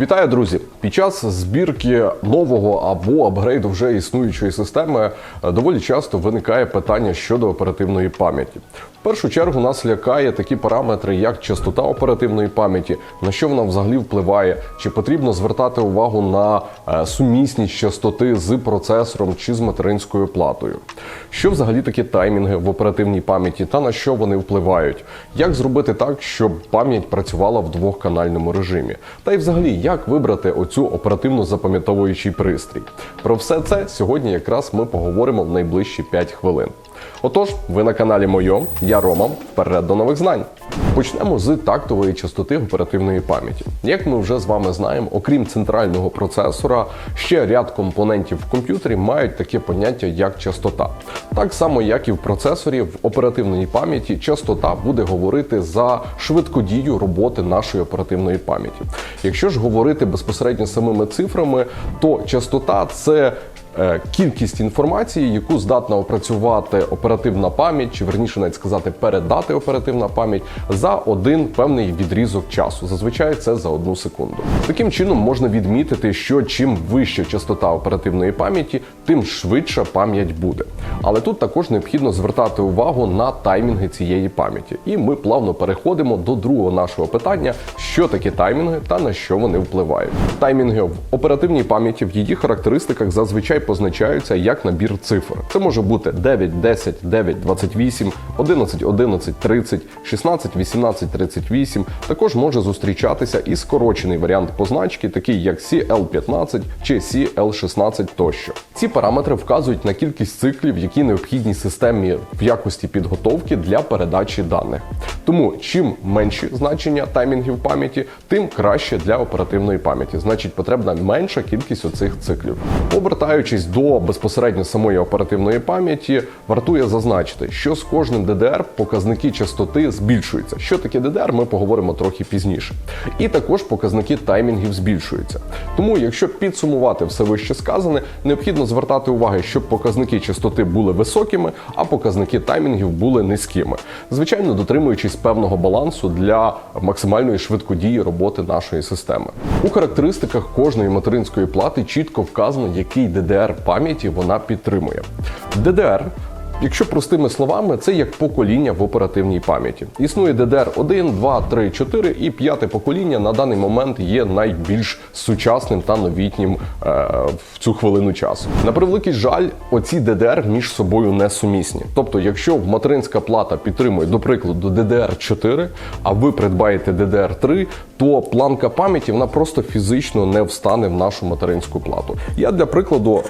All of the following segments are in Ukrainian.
Вітаю, друзі! Під час збірки нового або апгрейду вже існуючої системи е, доволі часто виникає питання щодо оперативної пам'яті. В першу чергу нас лякає такі параметри, як частота оперативної пам'яті, на що вона взагалі впливає, чи потрібно звертати увагу на е, сумісність частоти з процесором чи з материнською платою. Що взагалі таке таймінги в оперативній пам'яті та на що вони впливають? Як зробити так, щоб пам'ять працювала в двохканальному режимі? Та й взагалі, як вибрати оцю оперативно запам'ятовуючий пристрій? Про все це сьогодні якраз ми поговоримо в найближчі 5 хвилин. Отож, ви на каналі Мойо, я Рома. Вперед до нових знань. Почнемо з тактової частоти оперативної пам'яті. Як ми вже з вами знаємо, окрім центрального процесора, ще ряд компонентів в комп'ютері мають таке поняття як частота. Так само, як і в процесорі, в оперативній пам'яті частота буде говорити за швидкодію роботи нашої оперативної пам'яті. Якщо ж говорити безпосередньо самими цифрами, то частота це кількість інформації, яку здатна опрацювати оперативна пам'ять, чи верніше навіть сказати, передати оперативна пам'ять за один певний відрізок часу. Зазвичай це за одну секунду. Таким чином можна відмітити, що чим вища частота оперативної пам'яті, тим швидша пам'ять буде. Але тут також необхідно звертати увагу на таймінги цієї пам'яті. І ми плавно переходимо до другого нашого питання: що таке таймінги та на що вони впливають. Таймінги в оперативній пам'яті в її характеристиках зазвичай позначаються як набір цифр. Це може бути 9, 10, 9, 28, 11, 11, 30, 16, 18, 38. Також може зустрічатися і скорочений варіант позначки, такий як CL15 чи CL16 тощо. Ці параметри вказують на кількість циклів, які необхідні системі в якості підготовки для передачі даних. Тому чим менші значення таймінгів пам'яті, тим краще для оперативної пам'яті. Значить, потрібна менша кількість оцих циклів. Повертаючись до безпосередньо самої оперативної пам'яті, вартує зазначити, що з кожним DDR показники частоти збільшуються. Що таке DDR, ми поговоримо трохи пізніше. І також показники таймінгів збільшуються. Тому, якщо підсумувати все вище сказане, необхідно звертати увагу, щоб показники частоти були високими, а показники таймінгів були низькими. Звичайно, дотримуючись певного балансу для максимальної швидкодії роботи нашої системи. У характеристиках кожної материнської плати чітко вказано, який DDR пам'яті вона підтримує. DDR Якщо простими словами, це як покоління в оперативній пам'яті. Існує DDR 1, 2, 3, 4 і п'яте покоління на даний момент є найбільш сучасним та новітнім е, в цю хвилину часу. На превеликий жаль, оці DDR між собою не сумісні. Тобто, якщо материнська плата підтримує, до прикладу, DDR 4, а ви придбаєте DDR 3, то планка пам'яті вона просто фізично не встане в нашу материнську плату. Я для прикладу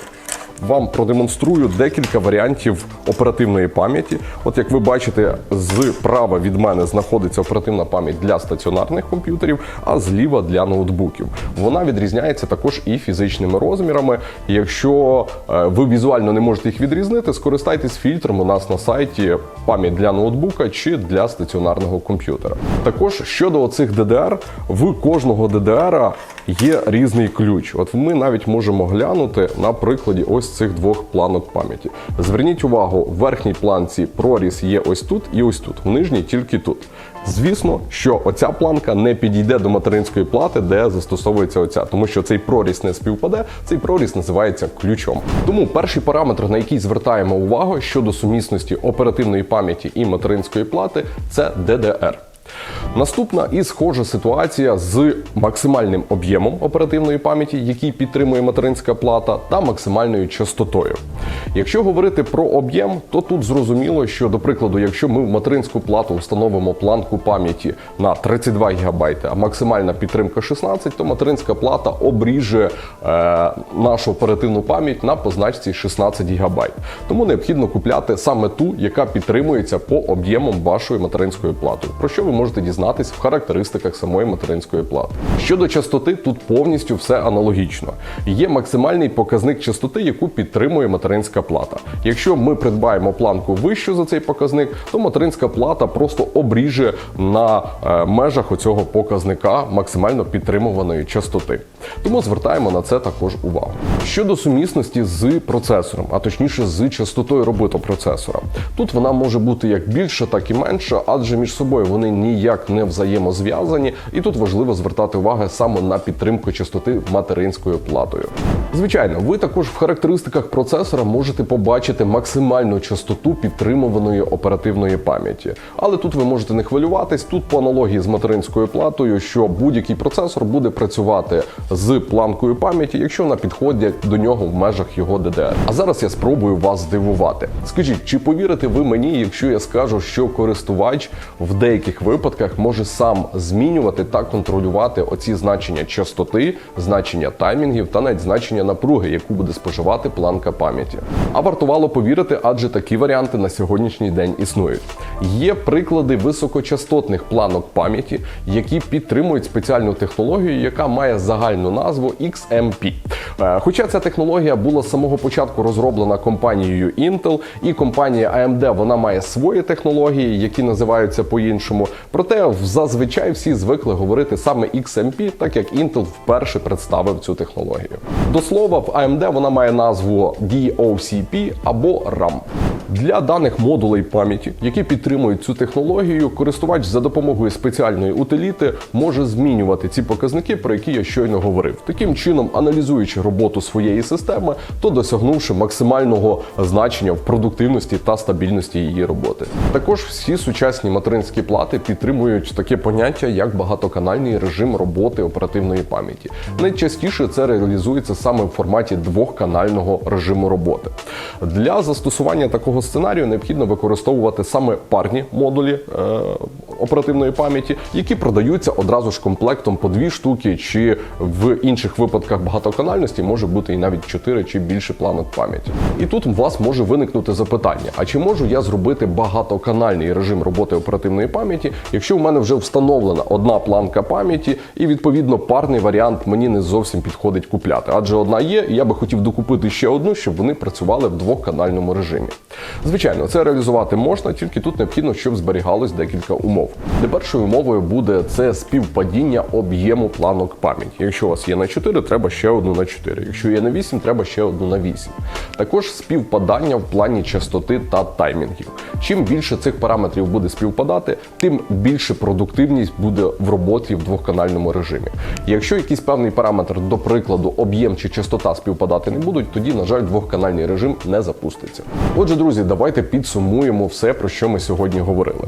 вам продемонструю декілька варіантів оперативної пам'яті. От як ви бачите, зправа від мене знаходиться оперативна пам'ять для стаціонарних комп'ютерів, а зліва для ноутбуків. Вона відрізняється також і фізичними розмірами. Якщо е, ви візуально не можете їх відрізнити, скористайтесь фільтром у нас на сайті пам'ять для ноутбука чи для стаціонарного комп'ютера. Також щодо оцих DDR, в кожного DDR є різний ключ. От ми навіть можемо глянути на прикладі ось цих двох планок пам'яті. Зверніть увагу, в верхній планці проріз є ось тут і ось тут, в нижній тільки тут. Звісно, що оця планка не підійде до материнської плати, де застосовується оця, тому що цей проріз не співпаде, цей проріз називається ключом. Тому перший параметр, на який звертаємо увагу щодо сумісності оперативної пам'яті і материнської плати, це DDR. Наступна і схожа ситуація з максимальним об'ємом оперативної пам'яті, який підтримує материнська плата, та максимальною частотою. Якщо говорити про об'єм, то тут зрозуміло, що, до прикладу, якщо ми в материнську плату встановимо планку пам'яті на 32 ГБ, а максимальна підтримка 16, то материнська плата обріже е, нашу оперативну пам'ять на позначці 16 ГБ. Тому необхідно купляти саме ту, яка підтримується по об'ємам вашої материнської плати. Про що ви можете дізнатись в характеристиках самої материнської плати. Щодо частоти, тут повністю все аналогічно. Є максимальний показник частоти, яку підтримує материнська плата. Якщо ми придбаємо планку вищу за цей показник, то материнська плата просто обріже на е, межах оцього показника максимально підтримуваної частоти. Тому звертаємо на це також увагу. Щодо сумісності з процесором, а точніше з частотою роботи процесора. Тут вона може бути як більша, так і менша, адже між собою вони ніяк не взаємозв'язані, і тут важливо звертати увагу саме на підтримку частоти материнською платою. Звичайно, ви також в характеристиках процесора можете побачити максимальну частоту підтримуваної оперативної пам'яті. Але тут ви можете не хвилюватись. Тут по аналогії з материнською платою, що будь-який процесор буде працювати з планкою пам'яті, якщо вона підходить до нього в межах його DDR. А зараз я спробую вас здивувати. Скажіть, чи повірите ви мені, якщо я скажу, що користувач в деяких випадках може сам змінювати та контролювати оці значення частоти, значення таймінгів та навіть значення напруги, яку буде споживати планка пам'яті? А вартувало повірити, адже такі варіанти на сьогоднішній день існують. Є приклади високочастотних планок пам'яті, які підтримують спеціальну технологію, яка має загальну назву XMP. Е, Хоча ця технологія була з самого початку розроблена компанією Intel, і компанія AMD вона має свої технології, які називаються по-іншому. Проте зазвичай всі звикли говорити саме XMP, так як Intel вперше представив цю технологію. До слова, в AMD вона має назву DOCP або RAM. Для даних модулей пам'яті, які підтримують цю технологію, користувач за допомогою спеціальної утиліти може змінювати ці показники, про які я щойно говорив. Таким чином, аналізуючи роботу своєї системи, то досягнувши максимального значення в продуктивності та стабільності її роботи. Також всі сучасні материнські плати підтримують таке поняття, як багатоканальний режим роботи оперативної пам'яті. Найчастіше це реалізується саме в форматі двохканального режиму роботи. Для застосування такого сценарію необхідно використовувати саме парні модулі е, оперативної пам'яті, які продаються одразу ж комплектом по дві штуки, чи в інших випадках багатоканальності може бути і навіть 4 чи більше планок пам'яті. І тут у вас може виникнути запитання: а чи можу я зробити багатоканальний режим роботи оперативної пам'яті, якщо в мене вже встановлена одна планка пам'яті, і відповідно парний варіант мені не зовсім підходить купляти, адже одна є, і я би хотів докупити ще одну, щоб вони працювали в двохканальному режимі. Звичайно, це реалізувати можна, тільки тут необхідно, щоб зберігалось декілька умов. Де першою умовою буде це співпадіння об'єму планок пам'яті. Якщо у вас є на 4, треба ще одну на 4. Якщо є на 8, треба ще одну на 8. Також співпадання в плані частоти та таймінгів. Чим більше цих параметрів буде співпадати, тим більше продуктивність буде в роботі в двохканальному режимі. Якщо якийсь певний параметр, до прикладу, об'єм чи частота співпадати не будуть, тоді, на жаль, двохканальний режим не запуститься. Отже, друзі, давайте підсумуємо все, про що ми сьогодні говорили.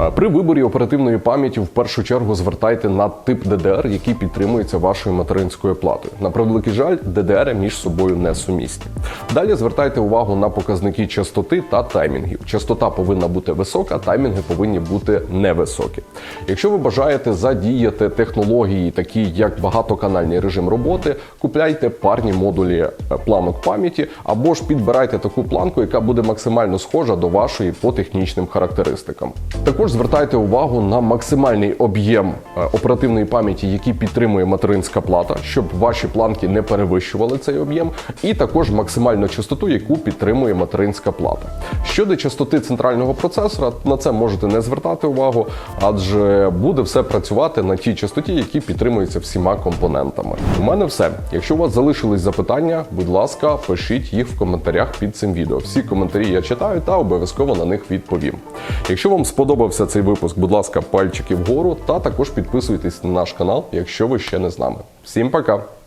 Е, При виборі оперативної пам'яті в першу чергу звертайте на тип DDR, який підтримується вашою материнською платою. На превеликий жаль, DDR між собою не сумісні. Далі звертайте увагу на показники частоти та таймінгів. Частота повинна бути висока, таймінги повинні бути невисокі. Якщо ви бажаєте задіяти технології, такі як багатоканальний режим роботи, купляйте парні модулі е, планок пам'яті або ж підбирайте таку планку, яка буде максимально схожа до вашої по технічним характеристикам. Також звертайте увагу на максимальний об'єм е, оперативної пам'яті, який підтримує материнська плата, щоб ваші планки не перевищували цей об'єм, і також максимальну частоту, яку підтримує материнська плата. Щодо частоти центрального процесора, на це можете не звертати увагу, адже буде все працювати на тій частоті, які підтримуються всіма компонентами. У мене все. Якщо у вас залишились запитання, будь ласка, пишіть їх в коментарях під цим відео. Всі коментарі я читаю та обов'язково на них відповім. Якщо вам сподобався цей випуск, будь ласка, пальчики вгору та також підписуйтесь на наш канал, якщо ви ще не з нами. Всім пока!